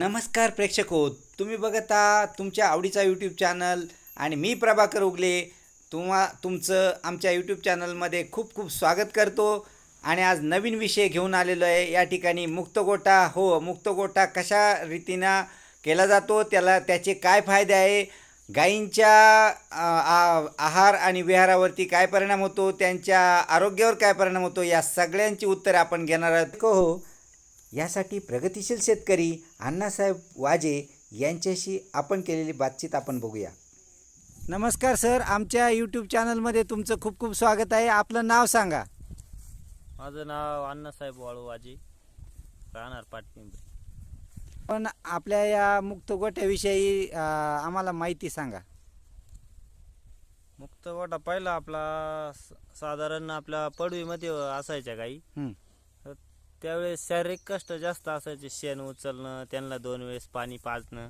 नमस्कार प्रेक्षक हो तुम्ही बघत आहात तुमच्या आवडीचा यूट्यूब चॅनल आणि मी प्रभाकर उगले. तुम्हा तुमचं आमच्या यूट्यूब चॅनलमध्ये खूप खूप स्वागत करतो आणि आज नवीन विषय घेऊन आलेलो आहे. या ठिकाणी मुक्तगोटा हो मुक्तगोटा कशा रीतीनं केला जातो त्याला त्याचे काय फायदे आहे गायींच्या आ, आहार आणि विहारावरती काय परिणाम होतो त्यांच्या आरोग्यावर काय परिणाम होतो या सगळ्यांची उत्तरे आपण घेणार आहोत. हो. हो. यासाठी प्रगतिशील शेतकरी अण्णासाहेब वाजे यांच्याशी आपण केलेली बातचीत आपण बघूया. नमस्कार सर आमच्या यूट्यूब चॅनलमध्ये तुमचं खूप खूप स्वागत आहे. आपलं नाव सांगा. माझं नाव अण्णासाहेब वाळूवाजी राहणार पाटपिंपरी पण आपल्या या मुक्त गोट्याविषयी अं, आम्हाला माहिती सांगा. मुक्त गोटा पहिला आपला स- साधारण आपल्या पडवीमध्ये असायच्या गाई हं, तर त्यावेळेस शारीरिक कष्ट जास्त असायचे शेण उचलणं त्यांना दोन वेळेस पाणी पाजणं.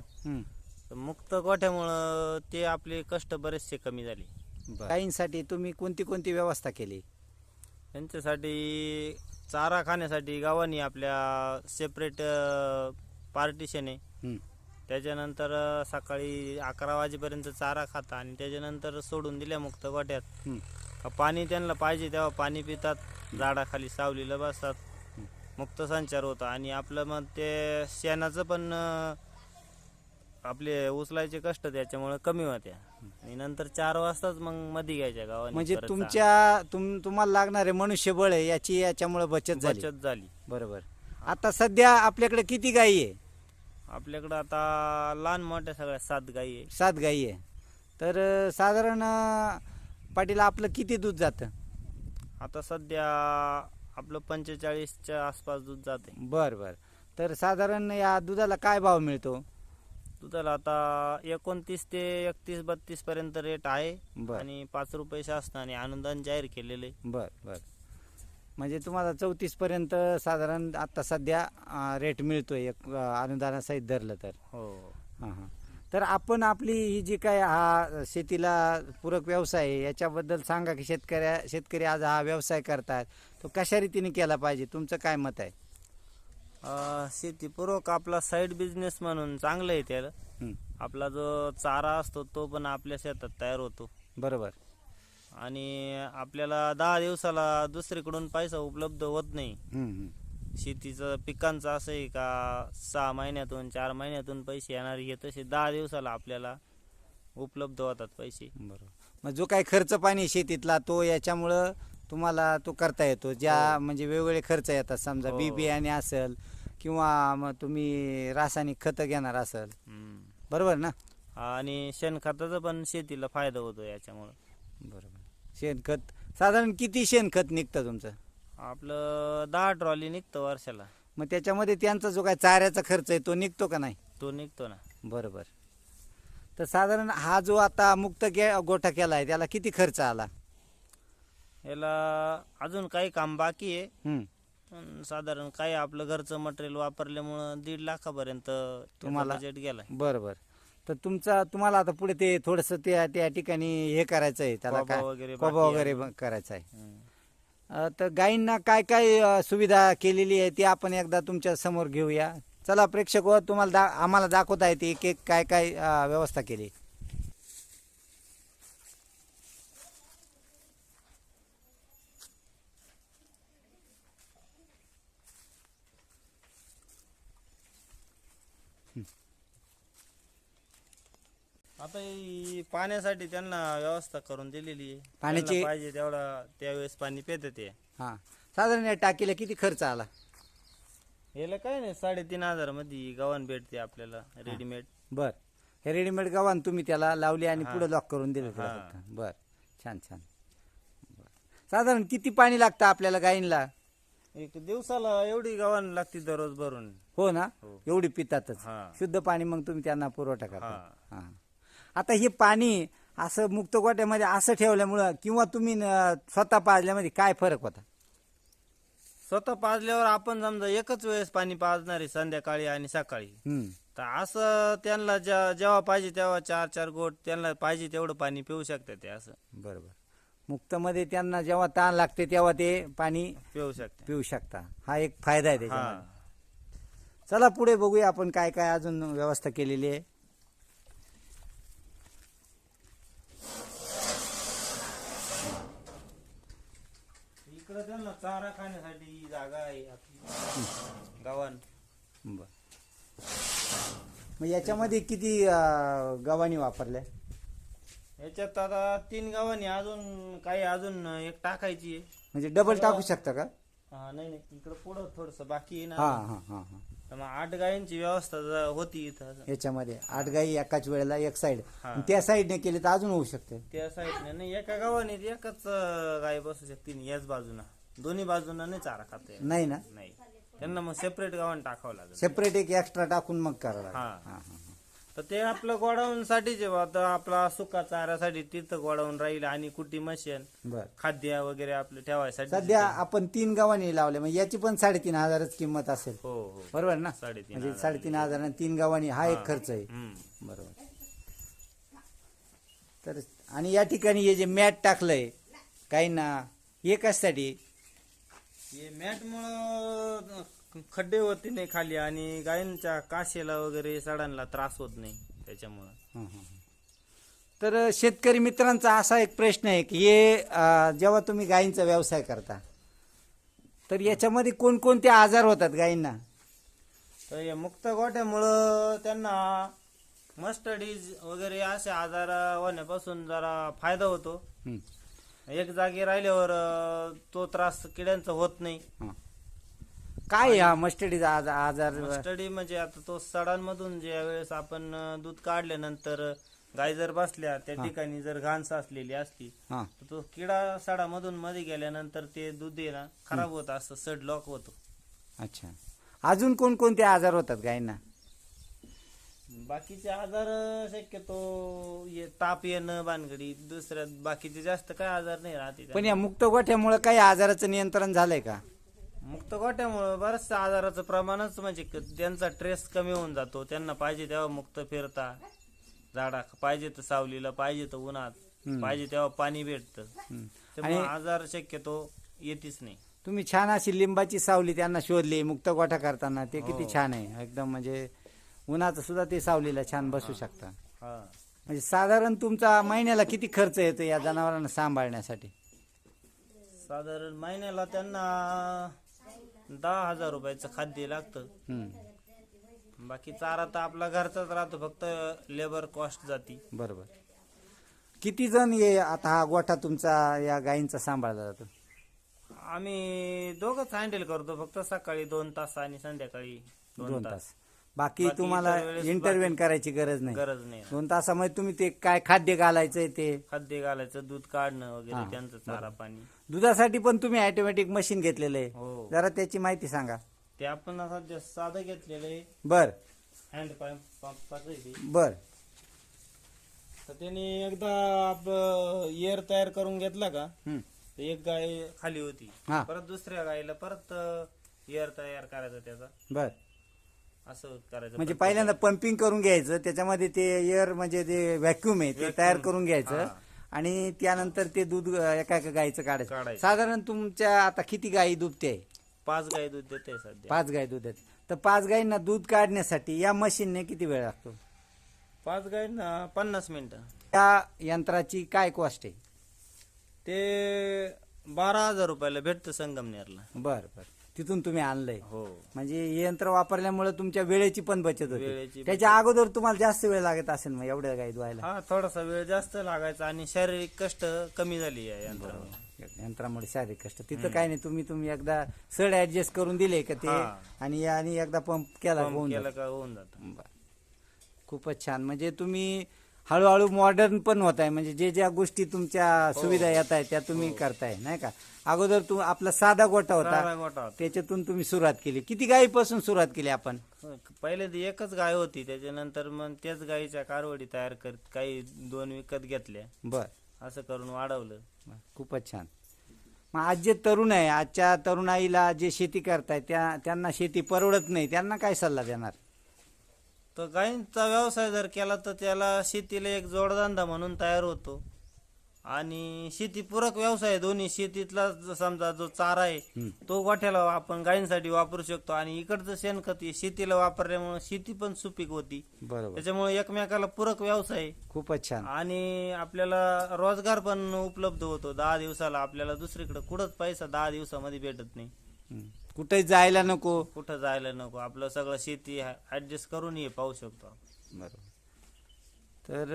तर मुक्त गोठ्यामुळं ते आपले कष्ट बरेचसे कमी झाले. गायींसाठी तुम्ही कोणती कोणती व्यवस्था केली? त्यांच्यासाठी चारा खाण्यासाठी गावांनी आपल्या सेपरेट पार्टिशन आहे. त्याच्यानंतर अ, सकाळी अकरा वाजेपर्यंत चारा खाता आणि त्याच्यानंतर सोडून दिल्या मुक्त गोट्यात हं. का पाणी त्यांना पाहिजे तेव्हा पाणी पितात झाडाखाली सावलीला बसतात. मुक्त संचार होता. आणि आपलं मग ते शेणाचं पण आपले उचलायचे कष्ट त्याच्यामुळे कमी होत्या. आणि नंतर चार वाजताच मग मध्ये घ्यायच्या गावाने म्हणजे तुमच्या तुम तुम्हाला लागणारे मनुष्यबळ आहे याची याच्यामुळे बचत झाली. बचत झाली. बरोबर. आता सध्या आपल्याकडे किती गायी आहे? आपल्याकडं आता लहान मोठ्या सगळ्या सात गायी आहे. सात गायी आहे. तर साधारण पाटील आपलं किती दूध जातं? आता सध्या आपलं पंचेचाळीसच्या आसपास दूध जाते. बर बर. तर साधारण या दुधाला काय भाव मिळतो? दुधाला आता एकोणतीस ते एकतीस बत्तीस पर्यंत रेट आहे बर. आणि पाच रुपये शासनाने अनुदान जाहीर केलेले. बर बर. म्हणजे तुम्हाला चौतीस पर्यंत साधारण आता सध्या रेट मिळतोय एक अं, अनुदानासहित धरलं तर. हो. हां हां. तर आपण आपली ही जी काय हा शेतीला पूरक व्यवसाय आहे याच्याबद्दल सांगा की शेतकऱ्या शेतकरी आज हा व्यवसाय करतात तो कशा रीतीने केला पाहिजे? तुमचं काय मत आहे? अं, शेतीपूर्वक आपला साईड बिझनेस म्हणून चांगलं आहे त्याला. हं, आपला जो चारा असतो तो पण आपल्या शेतात तयार होतो. बरोबर. आणि आपल्याला दहा दिवसाला दुसरीकडून पैसा उपलब्ध होत नाही. हं, हं. शेतीचं पिकांचं असं आहे का सहा महिन्यातून चार महिन्यातून पैसे येणार हे तसे दहा दिवसाला आपल्याला उपलब्ध होतात पैसे. बरोबर. मग जो काही खर्च पाणी शेतीतला तो याच्यामुळं तुम्हाला तो करता येतो. ज्या म्हणजे वेगवेगळे खर्च येतात समजा हो. बी बियाणे असेल किंवा मग तुम्ही रासायनिक खतं घेणार असेल. हम्म. बरोबर ना? आणि शेणखताचा पण शेतीला फायदा होतो याच्यामुळं. बरोबर. शेणखत साधारण किती शेणखत निघतं तुमचं? आपलं दहा ट्रॉली निघतं वर्षाला. मग त्याच्यामध्ये त्यांचा जो काय चाऱ्याचा खर्च आहे तो निघतो का नाही? तो निघतो ना. बरोबर. तर साधारण हा जो आता मुक्त के गोठा केला आहे त्याला किती खर्च आला? याला अजून काही काम बाकी आहे. हं. पण साधारण काही आपलं घरचं मटेरियल वापरल्यामुळं दीड लाखापर्यंत तुम्हाला- बजेट गेलाय. बरं बरं तर तुमचा तुम्हाला आता पुढे ते थोडंसं त्या त्या ठिकाणी हे करायचं आहे त्याला कोबा काय वगैरे कोबा बाकी वगैरे आहे. करायचं आहे. हम्म. अ, तर गायींना काय काय अ, सुविधा केलेली आहे ती आपण एकदा तुमच्यासमोर घेऊया. चला प्रेक्षक हो, तुम्हाला दा आम्हाला दाखवता येते एक एक काय काय अ, व्यवस्था केली. आता ही पाण्यासाठी त्यांना व्यवस्था करून दिलेली आहे. पाण्याची- त्यांना पाहिजे तेवढा त्यावेळेस पाणी पेत ते. हां. साधारण या टाकीला किती खर्च आला? याला काय नाही साडेतीन हजारमध्ये गव्हाण भेटते आपल्याला रेडीमेड बर. हे रेडीमेड गव्हाण तुम्ही त्याला लावली आणि. पुढे लॉक करून दिलं हां. बर. छान छान. बर. साधारण किती पाणी लागतं आपल्याला गायींना एक दिवसाला एवढी गव्हाण लागते दररोज भरून. हो ना? हो. एवढी पितातच. हां. शुद्ध पाणी मग तुम्ही त्यांना पुरवठा करता. हां. हां. आता हे पाणी असं मुक्त गोट्यामध्ये असं ठेवल्यामुळं किंवा तुम्ही स्वतः पाजल्यामध्ये काय फरक होता? स्वतः पाजल्यावर आपण समजा एकच वेळेस पाणी पाजणार आहे संध्याकाळी आणि सकाळी. तर असं त्यांना जेव्हा पाहिजे तेव्हा चार चार गोट त्यांना पाहिजे तेवढं पाणी पिऊ शकतात ते असं. बरोबर. मुक्तमध्ये त्यांना जेव्हा ताण लागते तेव्हा ते पाणी पिऊ शकते पिऊ शकता. हा एक फायदा आहे त्याच्यामध्ये. चला पुढे बघूया आपण काय काय अजून व्यवस्था केलेली आहे इकडं त्यांना चारा खाण्यासाठी जागा आहे आपली. गावान बर. मग याच्यामध्ये किती अं, गव्हाणी वापरल्या? याच्यात आता तीन गावांनी अजून काही अजून एक टाकायची आहे. म्हणजे डबल टाकू शकता का? हा नाही नाही इकडं पुढं थोडस बाकी आहे हा ना हा हा हा. तर मग आठ गायांची व्यवस्था ज- होती इथं याच्यामध्ये आठ गाई एकाच वेळेला एक साईड हा. त्या साईडने केली तर अजून होऊ शकते. त्या साईडने नाही एका गावाने एकच अं, गाय बसू शकते याच बाजूना. दोन्ही बाजूना नाही चारा खाता. नाही ना? नाही. त्यांना मग सेपरेट गावाने टाकावं लागेल. सेपरेट एक एक्स्ट्रा टाकून मग करावं लागेल. हा. हा, हा, हा. तर ते आपलं गोडाऊन साठीच आहे आता आपला सुका चाऱ्यासाठी तिथं गोडाऊन राहील आणि कुटी मशीन बर. खाद्य वगैरे आपलं ठेवायसाठी सध्या आपण तीन गावांनी लावले मग याची पण साडेतीन हजारच किंमत असेल. हो हो. बरोबर ना? साडेतीन म्हणजे हजार. साडेतीन हजार आणि तीन गावांनी हा एक खर्च आहे. हम्म. बरोबर. तर आणि या ठिकाणी हे जे मॅट टाकलंय काही ना हे कशासाठी हे मॅट मुळे खड्डे होते नाही खाली आणि गायींच्या काशेला वगैरे सडांना त्रास होत नाही त्याच्यामुळं. हं, हं, हं. तर शेतकरी मित्रांचा असा एक प्रश्न आहे की हे अं, जेव्हा तुम्ही गायींचा व्यवसाय करता तर याच्यामध्ये कोणकोणते आजार होतात गायींना? तर हे मुक्त गोठ्यामुळं त्यांना मस्टडीज वगैरे असे आजार होण्यापासून जरा फायदा होतो. हं, एक जागी राहिल्यावर अं, तो त्रास किड्यांचा होत नाही. हं. काय आहे हा मस्टडीचा आज- आजार? स्टडी म्हणजे आता तो सडांमधून ज्या वेळेस आपण अं, दूध काढल्यानंतर गाय जर बसल्या त्या ठिकाणी जर घाण साचलेली असली हा. तर तो किडा सडामधून मध्ये गेल्यानंतर ते दूध आहे ना खराब होत असतं सड लॉक होतो. अच्छा. अजून कोणकोणते आजार होतात गायींना? बाकीचे आजार शक्यतो ये- ताप येणं बानगडी दुसऱ्या बाकीचे जास्त काय आजार नाही राहते पण या मुक्त गोठ्यामुळे काही आजाराचं नियंत्रण झालंय का मुक्त गोठ्यामुळे बरचसं आजाराचं प्रमाणच म्हणजे क- त्यांचा ट्रेस कमी होऊन जातो त्यांना पाहिजे तेव्हा मुक्त फिरता झाडा पाहिजे तर सावलीला पाहिजे तर उन्हात हम्म. पाहिजे तेव्हा पाणी भेटतं. त्यामुळे आणि आजार शक्यतो येतीच नाही तुम्ही छान अशी लिंबाची सावली त्यांना शोधली मुक्त गोठा करताना ते किती हो. छान आहे एकदम म्हणजे उन्हाचं सुद्धा ते सावलीला छान बसू शकता हा. म्हणजे साधारण तुमचा महिन्याला किती खर्च येतो या जनावरांना सांभाळण्यासाठी? साधारण महिन्याला त्यांना दहा हजार रुपयाचं खाद्य लागतं. बाकी चारा तर आपला घरचाच राहतो फक्त लेबर कॉस्ट जाती. बरोबर. किती जण ये आता हा गोठा तुमचा या गायींचा सांभाळला जातो? आम्ही दोघंच हँडल करतो फक्त सकाळी दोन तास आणि संध्याकाळी दोन तास. बाकी बाकी तुम्हाला इतर वेळेस इंटरव्हेन करायची गरज नाही. गरज नाही. दोन तासामध्ये तुम्ही ते काय खाद्य घालायचंय ते? खाद्य घालायचं दूध काढणं वगैरे त्यांचं चारा पाणी. दुधासाठी पण तुम्ही ऑटोमॅटिक मशीन घेतलेलं आहे. हो. जरा त्याची माहिती सांगा. ते आपण सध्या साधं घेतलेलं आहे. बर. हँड पंप पंपाचं आहे ते. बर. तर त्यांनी एकदा आपलं एअर तयार करून घेतला का हं, तर एक गाय खाली होती. हा. परत दुसऱ्या गायीला परत एअर तयार करायचा त्याचा. बर. असं करायचं म्हणजे पहिल्यांदा पंपिंग करून घ्यायचं त्याच्यामध्ये ते एअर म्हणजे ते व्हॅक्युम आहे ते. तयार करून घ्यायचं हा. आणि त्यानंतर ते दूध एका एका गाईचं काढायचं. काढायचं. साधारण तुमच्या आता किती गायी दुभते आहे पाच गाय दूध देते सध्या. पाच गाय दूध आहेत तर पाच गायींना दूध काढण्यासाठी या मशीनने किती वेळ लागतो? पाच गाय ना पन्नास मिनिटं. त्या यंत्राची काय कॉस्ट आहे? ते बारा हजार रुपयाला भेटतं संगमनेरला. बर बर. तिथून तुम्ही आणलंय. हो. म्हणजे हे यंत्र वापरल्यामुळे तुमच्या वेळेची पण बचत होते. वेळेची त्याच्या अगोदर तुम्हाला जास्त वेळ लागत असेल मग एवढ्या गाई धुवायला? हा थोडासा वेळ जास्त लागायचा आणि शारीरिक कष्ट कमी झाली या यंत्रामुळे. शारीरिक कष्ट. तिथं काय नाही तुम्ही तुम्ही एकदा सड ऍडजस्ट करून दिले का ते हा. आणि आणि एकदा पंप केला होऊन केलं जातं. का होऊन जातं. बरं. खूपच छान. म्हणजे तुम्ही हळूहळू मॉडर्न पण होत आहे. म्हणजे जे ज्या गोष्टी तुमच्या हो. सुविधा येत आहेत त्या तुम्ही करताय नाही का? अगोदर तू आपला साधा गोटा गोठा होता. त्याच्यातून तुम्ही सुरुवात केली. किती गायीपासून सुरुवात केली आपण? पहिले तर एकच गाय होती. त्याच्यानंतर मग त्याच गायीच्या कारवडी तयार करत काही दोन विकत घेतल्या. बर. असं करून वाढवलं. खूपच छान. मग आज जे तरुण आहे आजच्या तरुणाईला जे शेती करताय त्या त्यांना शेती परवडत नाही. त्यांना काय सल्ला देणार? तर गायींचा व्यवसाय जर केला तर त्याला शेतीला एक जोडधंदा म्हणून तयार होतो. आणि शेतीपूरक व्यवसाय दोन्ही शेतीतला जो समजा जो चारा आहे. तो गोठ्याला आपण गायींसाठी वापरू शकतो. आणि इकडचं शेणखत हे शेतीला वापरल्यामुळे शेती पण सुपीक होती. बरोबर. त्याच्यामुळे एकमेकाला पूरक व्यवसाय आहे. खूपच छान. आणि आपल्याला रोजगार पण उपलब्ध होतो. दहा दिवसाला आपल्याला दुसरीकडे कुठंच पैसा दहा दिवसामध्ये भेटत नाही. कुठेही जायला नको. कुठं जायला नको? आपलं सगळं शेती ऍडजस्ट करून हे पाहू शकतो आपण. बरोबर. तर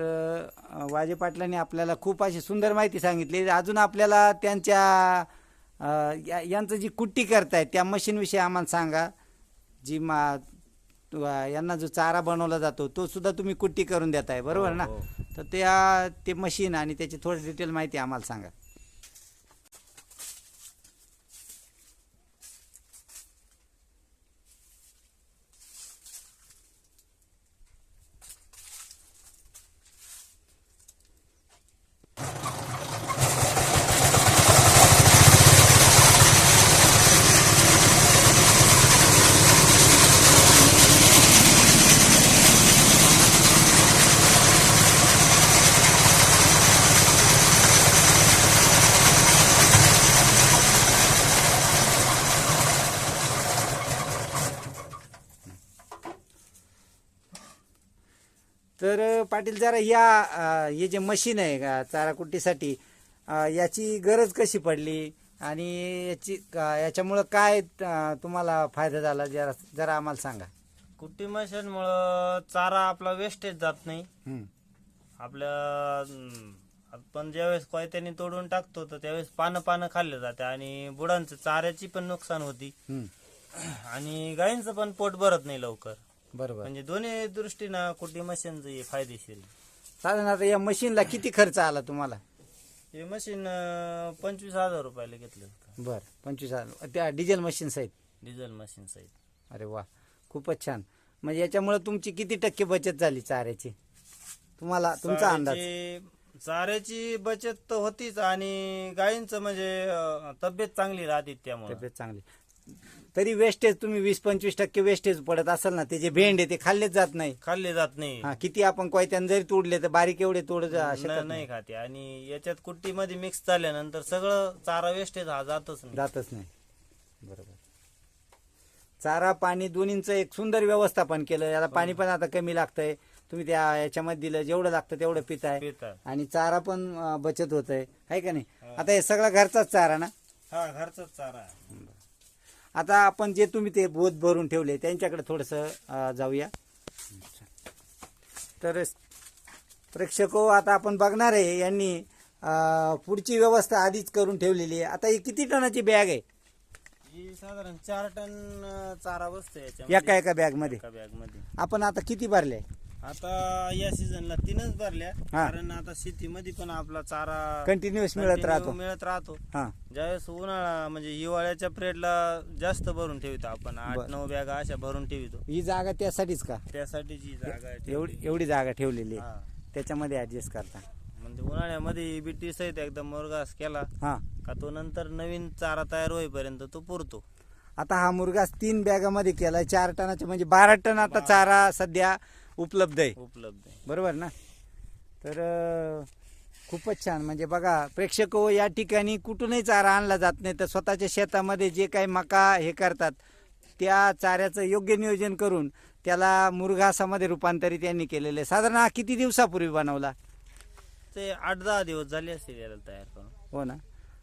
अ, वाजे पाटलांनी आपल्याला खूप अशी सुंदर माहिती सांगितली. अजून आपल्याला त्यांच्या अ, या- यांचं जी कुट्टी करतायत त्या मशीनविषयी आम्हाला सांगा. जी मा यांना जो चारा बनवला जातो तो सुद्धा तुम्ही कुट्टी करून देताय. बरोबर ना? हो, तर त्या ते मशीन आणि त्याची थोडी डिटेल माहिती आम्हाला सांगा तर अ, पाटील जरा या अ, हे जे मशीन आहे का चारा कुट्टीसाठी अ, याची गरज कशी पडली? आणि याची का- याच्यामुळं काय अ, तुम्हाला फायदा झाला? जरा जरा आम्हाला सांगा. कुट्टी मशीनमुळं चारा आपला वेस्टेज जात नाही. हं. आपल्या अं, आपण ज्यावेळेस कोयत्याने तोडून टाकतो तर त्यावेळेस पानं पानं खाल्ले जाते. आणि बुडांचं चाऱ्याची पण नुकसान होती. हं. आणि गायींचं पण पोट भरत नाही लवकर. बरोबर. म्हणजे दोन्ही दृष्टीनं कुट्टी मशीनचं हे फायदेशीर आहे. साधारण आता या मशीनला किती खर्च आला तुम्हाला? हे मशीन अं, पंचवीस हजार रुपयाला घेतलं होतं. बर पंचवीस हजार. त्या डिझेल मशीन सहित डिझेल मशीन सहित अरे वा खूपच छान. म्हणजे याच्यामुळे तुमची किती टक्के बचत झाली चाऱ्याची? तुम्हाला तुमचा अंदाज? चाऱ्याची- चाऱ्याची बचत तर होतीच आणि गायींचं म्हणजे अं, तब्येत चांगली राहते त्यामुळे. तब्येत चांगली. तरी वेस्टेज तुम्ही वीस पंचवीस टक्के वेस्टेज पडत असेल ना ते जे भेंड आहे ते खाल्लेच जात नाही. खाल्ले जात नाही. हा किती आपण कोयत्यानं जरी तोडले तर बारीक एवढे तोड शकत नाही नाही. खाते. आणि याच्यात कुट्टीमध्ये मिक्स झाल्यानंतर सगळं चारा वेस्टेज हा जातच नाही. जातच नाही. बरोबर. चारा पाणी दोन्हींचं एक सुंदर व्यवस्थापन केलं. याला पाणी पण आता कमी लागतंय. तुम्ही त्या याच्यामध्ये दिलं जेवढं लागतं तेवढं पिताय पितात. आणि चारा पण अं, बचत होत आहे आहे का नाही? आता हे सगळा घरचाच चारा ना? हा घरचाच चारा आहे. आता आपण जे तुम्ही ते बोध भरून ठेवले त्यांच्याकडे थोडस जाऊया. तर प्रेक्षक आता आपण बघणार आहे यांनी पुढची व्यवस्था आधीच करून ठेवलेली आहे. आता ही किती टनाची बॅग आहे? ही साधारण चार टन चारा बसतो एका एका बॅगमध्ये एका बॅगमध्ये आपण आता किती भरले? आता या सीझनला तीनच भरल्या. हा. कारण आता शेतीमध्ये पण आपला चारा कंटिन्युअस मिळत continue राहतो. मिळत राहतो. हा. ज्यावेळेस उन्हाळा म्हणजे हिवाळ्याच्या पिरियडला जास्त भरून ठेवतो आपण. आठ बर. नऊ बॅगा अशा भरून ठेवतो. ही जागा त्यासाठीच का? त्यासाठी जी जागा आहे एवढी एवढी जागा ठेवलेली आहे. हा. त्याच्यामध्ये ऍडजस्ट करता. म्हणजे उन्हाळ्यामध्ये बीटी सहित एकदम मुरगास केला हा. का तो नंतर नवीन चारा तयार होईपर्यंत तो पुरतो. आता हा मुरगास तीन बॅगामध्ये केलाय. चार टनाचे म्हणजे बारा टन आता चारा सध्या उपलब्ध आहे. उपलब्ध आहे. बरोबर ना? तर अं, खूपच छान. म्हणजे बघा प्रेक्षक हो, या ठिकाणी कुठूनही चारा आणला जात नाही तर स्वतःच्या शेतामध्ये जे काही मका हे करतात त्या चाऱ्याचं योग्य नियोजन करून त्याला मुरघासामध्ये रूपांतरित यांनी केलेलं आहे. साधारण हा किती दिवसापूर्वी बनवला? ते आठ दहा दिवस झाले असतील याला तयार करून. हो ना?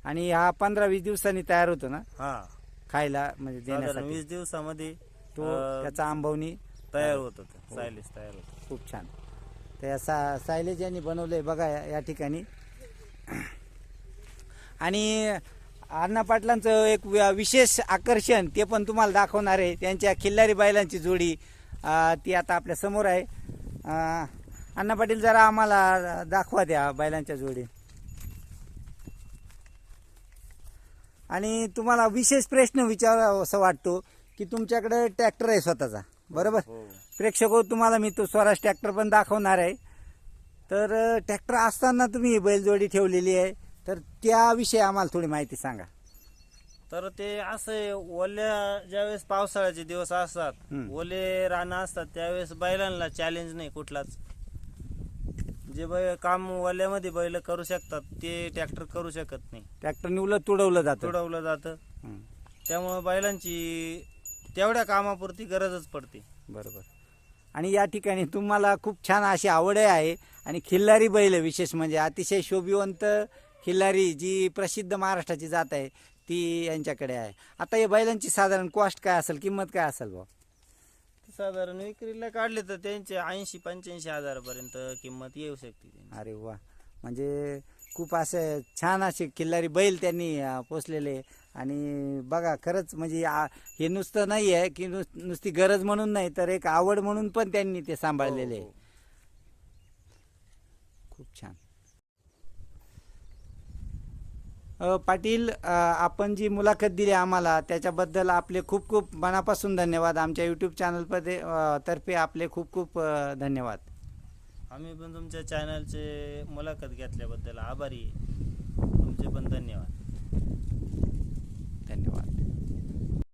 आणि हा पंधरा वीस दिवसांनी तयार होतो ना? हा. खायला म्हणजे साधारण देण्यासाठी. वीस दिवसामध्ये तो अं, त्याचा आंबवणी तयार होत होतं. सायलेस तयार होत. खूप छान. तर या सा सायलेज यांनी बनवलंय बघा या या ठिकाणी. आणि अण्णा पाटलांचं एक वि- विशेष आकर्षण ते पण तुम्हाला दाखवणार आहे. त्यांच्या खिल्लारी बैलांची जोडी अं, ती आता आपल्यासमोर आहे. अं, अण्णा पाटील जरा आम्हाला दाखवा त्या बैलांच्या जोडी. आणि तुम्हाला विशेष प्रश्न विचारावा असं वाटतो की तुमच्याकडे ट्रॅक्टर आहे स्वतःचा. बरोबर? हो. प्रेक्षक हो, तुम्हाला मी तो स्वराज ट्रॅक्टर पण दाखवणार आहे. तर ट्रॅक्टर असताना तुम्ही ही बैलजोडी ठेवलेली आहे. तर त्याविषयी आम्हाला थोडी माहिती सांगा. तर ते असे ओल्या ज्यावेळेस पावसाळ्याचे दिवस असतात. ओले रानं असतात त्यावेळेस बैलांना चॅलेंज नाही कुठलाच. जे बैल काम वाल्यामध्ये बैल करू शकतात ते ट्रॅक्टर करू शकत नाही. ट्रॅक्टरने उलट तुडवलं जातं. तुडवलं जातं. त्यामुळं बैलांची तेवढ्या कामापुरती गरजच पडते. बरोबर. आणि या ठिकाणी तुम्हाला खूप छान अशी आवड आहे आणि खिल्लारी बैल विशेष म्हणजे अतिशय शोभिवंत खिल्लारी जी प्रसिद्ध महाराष्ट्राची जात आहे ती यांच्याकडे आहे. आता या बैलांची साधारण कॉस्ट काय असेल किंमत काय असेल भाऊ? साधारण विक्रीला काढले तर त्यांचे ऐंशी पंच्याऐंशी हजारापर्यंत किंमत येऊ शकते त्यांची. अरे वा. म्हणजे खूप असे छान असे किल्लारी बैल त्यांनी अं, पोसलेले. आणि बघा खरंच म्हणजे हे नुसतं नाही आहे की नुस- नुसती गरज म्हणून नाही तर एक आवड म्हणून पण त्यांनी ते सांभाळलेले आहे. हो, हो. खूप छान. पाटील आपण जी मुलाखत दिली आम्हाला त्याच्याबद्दल आपले खूप खूप मनापासून धन्यवाद. आमच्या यूट्यूब चॅनलमध्ये तर्फे आपले खूप खूप धन्यवाद. आम्ही पण तुमच्या चॅनलचे मुलाखत घेतल्याबद्दल आभारी तुमचे पण धन्यवाद. 另外。